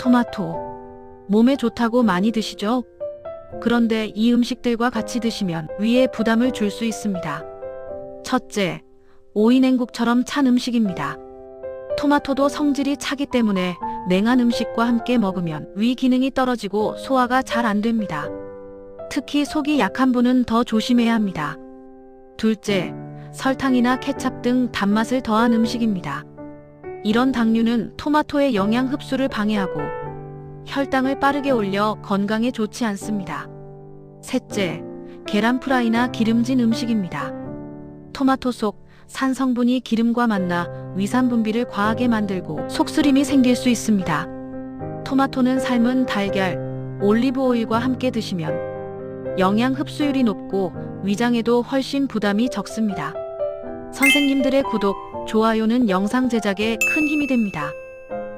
토마토. 몸에 좋다고 많이 드시죠? 그런데 이 음식들과 같이 드시면 위에 부담을 줄 수 있습니다. 첫째, 오이 냉국처럼 찬 음식입니다. 토마토도 성질이 차기 때문에 냉한 음식과 함께 먹으면 위 기능이 떨어지고 소화가 잘 안 됩니다. 특히 속이 약한 분은 더 조심해야 합니다. 둘째, 설탕이나 케찹 등 단맛을 더한 음식입니다. 이런 당류는 토마토의 영양 흡수를 방해하고 혈당을 빠르게 올려 건강에 좋지 않습니다. 셋째, 계란 프라이나 기름진 음식입니다. 토마토 속 산 성분이 기름과 만나 위산 분비를 과하게 만들고 속쓰림이 생길 수 있습니다. 토마토는 삶은 달걀, 올리브 오일과 함께 드시면 영양 흡수율이 높고 위장에도 훨씬 부담이 적습니다. 선생님들의 구독, 좋아요는 영상 제작에 큰 힘이 됩니다.